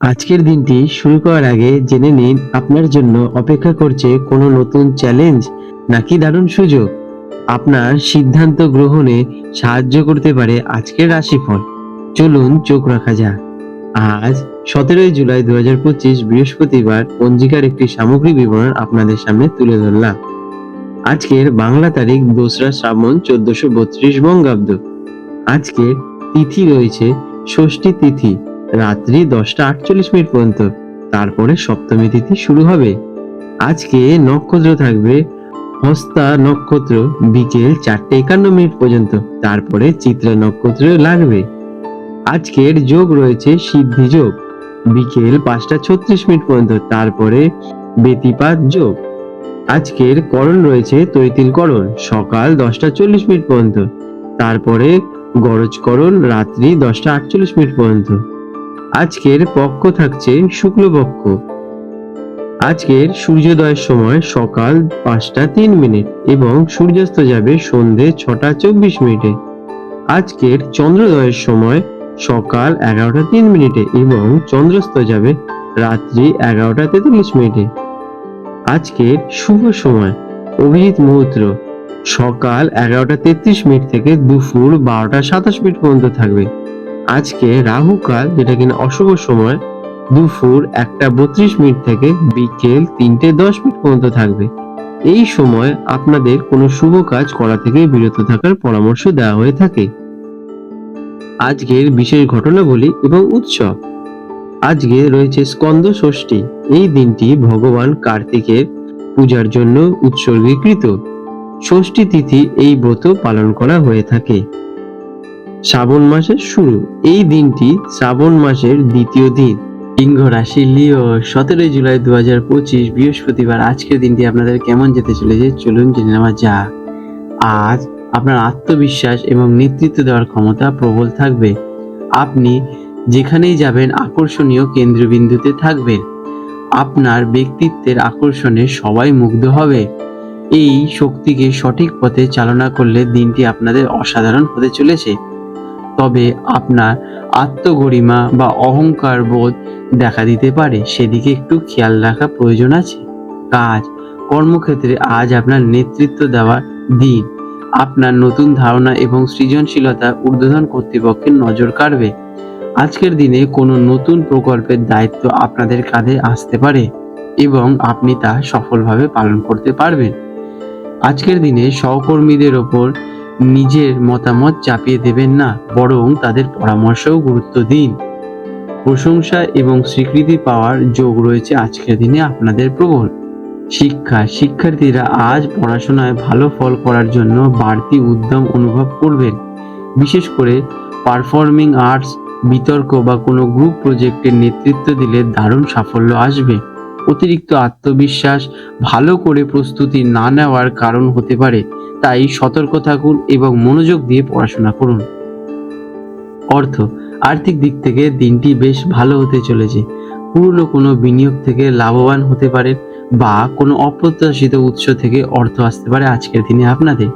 আজকের দিনটি শুরু করার আগে জেনে নিন আপনার জন্য অপেক্ষা করছে কোনো নতুন চ্যালেঞ্জ নাকি দারুণ সুযোগ। আপনার সিদ্ধান্ত গ্রহণে সাহায্য করতে পারে আজকের রাশিফল। চলুন চোখ রাখা যাক। আজ সতেরোই জুলাই দু হাজার পঁচিশ বৃহস্পতিবার পঞ্জিকার একটি সামগ্রিক বিবরণ আপনাদের সামনে তুলে ধরলাম। আজকের বাংলা তারিখ দোসরা শ্রাবণ চোদ্দশো বত্রিশ বঙ্গাব্দ। আজকের তিথি রয়েছে ষষ্ঠী তিথি। রাত্রি দশটা আটচল্লিশ মিনিট পর্যন্ত। তারপরে সপ্তমী তিথি শুরু হবে। আজকে নক্ষত্র থাকবে হস্তা নক্ষত্র, বিকেল চারটে একান্ন মিনিট পর্যন্ত। তারপরে চিত্রা নক্ষত্র লাগবে। আজকের যোগ রয়েছে সিদ্ধি যোগ। বিকেল পাঁচটা ছত্রিশ মিনিট পর্যন্ত। তারপরে বেতিপাত যোগ। আজকের করণ রয়েছে তৈতিল করণ, সকাল দশটা চল্লিশ মিনিট পর্যন্ত। তারপরে গরজকরণ রাত্রি দশটা আটচল্লিশ মিনিট পর্যন্ত। আজকের পক্ষ থাকছে শুক্লপক্ষ। আজকের সূর্যোদয়ের সময় সকাল পাঁচটা তিন মিনিট এবং সূর্যাস্ত যাবে সন্ধে ছটা চব্বিশ মিনিটে। আজকের চন্দ্রোদয়ের সময় সকাল এগারোটা তিন মিনিটে এবং চন্দ্রস্ত যাবে রাত্রি এগারোটা তেতাল্লিশ মিনিটে। আজকের শুভ সময় অভিজিৎ মুহূর্ত সকাল এগারোটা তেত্রিশ মিনিট থেকে দুপুর বারোটা সাতাশ মিনিট পর্যন্ত থাকবে। আজকে রাহু কাল, যেটা কিনা অশুভ সময়, দুপুর একটা বত্রিশ মিনিট থেকে বিকেল তিনটে দশ মিনিট পর্যন্ত থাকবে। এই সময় আপনাদের কোনো শুভ কাজ করা থেকে বিরত থাকার পরামর্শ দেওয়া হয়ে থাকে। আজকের বিশেষ ঘটনাবলী এবং উৎসব। আজকে রয়েছে স্কন্দ ষষ্ঠী। এই দিনটি ভগবান কার্তিকের পূজার জন্য উৎসর্গীকৃত। ষষ্ঠী তিথি এই ব্রত পালন করা হয়ে থাকে। শ্রাবণ মাসের শুরু। এই দিনটি শ্রাবণ মাসের দ্বিতীয় দিন। সিংহ রাশি লিও, সতেরোই জুলাই দু হাজার পঁচিশ বৃহস্পতিবার। আজকের দিনটি আপনাদের কেমন যেতে চলেছে? চলুন জেনে নেওয়া যাক। আজ আপনার আত্মবিশ্বাস এবং নেতৃত্ব দেওয়ার ক্ষমতা প্রবল থাকবে। আপনি যেখানেই যাবেন, আকর্ষণীয় কেন্দ্রবিন্দুতে থাকবেন। আপনার ব্যক্তিত্বের আকর্ষণে সবাই মুগ্ধ হবে। এই শক্তিকে সঠিক পথে চালনা করলে দিনটি আপনাদের অসাধারণ হতে চলেছে। তবে আপনার আত্মগরিমা বা অহংকার বোধ দেখা দিতে পারে। সেদিকে একটু খেয়াল রাখা প্রয়োজন আছে। কাজ, কর্মক্ষেত্রে আজ আপনার নেতৃত্ব দেওয়ার দিন। আপনার নতুন ধারণা এবং সৃজনশীলতা ঊর্ধ্বতন কর্তৃপক্ষের নজর কাড়বে। আজকের দিনে কোনো নতুন প্রকল্পের দায়িত্ব আপনাদের কাঁধে আসতে পারে এবং আপনি তা সফলভাবে পালন করতে পারবেন। আজকের দিনে সহকর্মীদের ওপর নিজের মতামত চাপিয়ে দেবেন না, বরং তাদের পরামর্শেও গুরুত্ব দিন। প্রশংসা এবং স্বীকৃতি পাওয়ার যোগ রয়েছে আজকের দিনে আপনাদের প্রবল। শিক্ষা, শিক্ষার্থীরা আজ পড়াশোনায় ভালো ফল করার জন্য বাড়তি উদ্যম অনুভব করবেন। বিশেষ করে পারফর্মিং আর্টস, বিতর্ক বা কোনো গ্রুপ প্রজেক্টের নেতৃত্ব দিলে দারুণ সাফল্য আসবে। অতিরিক্ত আত্মবিশ্বাস, ভালো করে প্রস্তুতি না নেওয়ার কারণ হতে পারে। তাই সতর্ক থাকুন এবং মনোযোগ দিয়ে পড়াশোনা করুন। অর্থ, আর্থিক দিক থেকে দিনটি বেশ ভালো হতে চলেছে। পুরনো কোনো বিনিয়োগ থেকে লাভবান হতে পারে বা কোনো অপ্রত্যাশিত উৎস থেকে অর্থ আসতে পারে আজকের দিনে আপনাদের।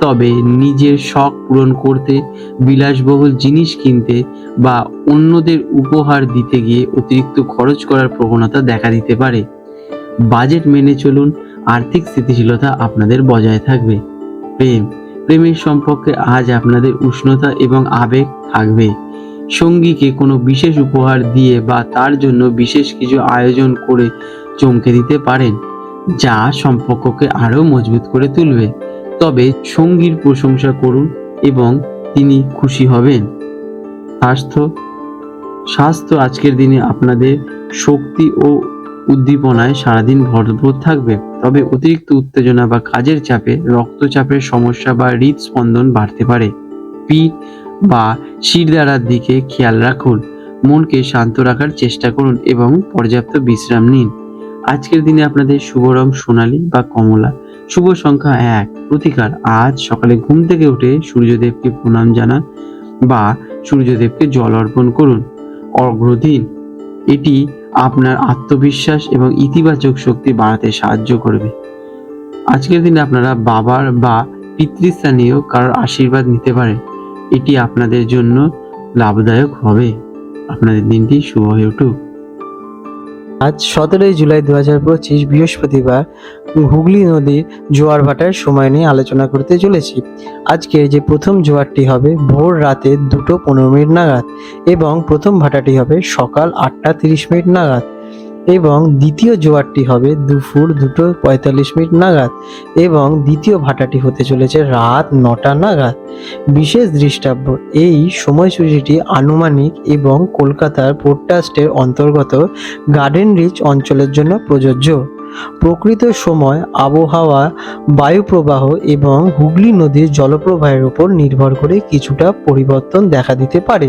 তবে নিজের শখ পূরণ করতে, বিলাসবহুল জিনিস কিনতে বা অন্যদের উপহার দিতে গিয়ে অতিরিক্ত খরচ করার প্রবণতা দেখা দিতে পারে। বাজেট মেনে চলুন, আর্থিক স্থিতিশীলতা আপনাদের বজায় থাকবে। প্রেম। প্রেমের সম্পর্কে আজ আপনাদের উষ্ণতা এবং আবেগ থাকবে। সঙ্গীকে কোনো বিশেষ উপহার দিয়ে বা তার জন্য বিশেষ কিছু আয়োজন করে চমকে দিতে পারেন, যা সম্পর্ককে আরও মজবুত করে তুলবে। তবে সঙ্গীর প্রশংসা করুন এবং তিনি খুশি হবেন। স্বাস্থ্য স্বাস্থ্য আজকের দিনে আপনাদের শক্তি ও উদ্দীপনায় সারাদিন ভরপুর থাকবে, তবে অতিরিক্ত উত্তেজনা বা কাজের চাপে রক্তচাপের সমস্যা বা হৃদস্পন্দন বাড়তে পারে। পিঠ বা শিরদাঁড়ার দিকে খেয়াল রাখুন, মনকে শান্ত রাখার চেষ্টা করুন এবং পর্যাপ্ত বিশ্রাম নিন। আজকের দিনে আপনাদের শুভ রং সোনালী বা কমলা। শুভ সংখ্যা এক, প্রতিকার। আজ সকালে ঘুম থেকে উঠে সূর্যদেবকে প্রণাম জানান বা সূর্যদেবকে জল অর্পণ করুন। অগ্রদিন, এটি আপনার আত্মবিশ্বাস এবং ইতিবাচক শক্তি বাড়াতে সাহায্য করবে। আজকের দিনে আপনারা বাবার বা পিতৃস্থানীয় কারোর আশীর্বাদ নিতে পারেন। এটি আপনাদের জন্য লাভদায়ক হবে। আপনাদের দিনটি শুভ হয়ে উঠুক। আজ সতেরোই জুলাই দু হাজার পঁচিশ বৃহস্পতিবার হুগলি নদীর জোয়ার ভাটার সময় নিয়ে আলোচনা করতে চলেছি। আজকের যে প্রথম জোয়ারটি হবে ভোর রাতে দুটো পনেরো মিনিট নাগাদ এবং প্রথম ভাটাটি হবে সকাল আটটা তিরিশ মিনিট নাগাদ। এবং দ্বিতীয় জোয়ারটি হবে দুপুর দুটো পঁয়তাল্লিশ মিনিট নাগাদ এবং দ্বিতীয় ভাটাটি হতে চলেছে রাত নটা নাগাদ। বিশেষ দৃষ্টাব্য, এই সময়সূচিটি আনুমানিক এবং কলকাতার পোর্টাস্টের অন্তর্গত গার্ডেন রিচ অঞ্চলের জন্য প্রযোজ্য। প্রকৃত সময়, আবহাওয়া, বায়ুপ্রবাহ এবং হুগলি নদীর জলপ্রবাহের উপর নির্ভর করে কিছুটা পরিবর্তন দেখা দিতে পারে।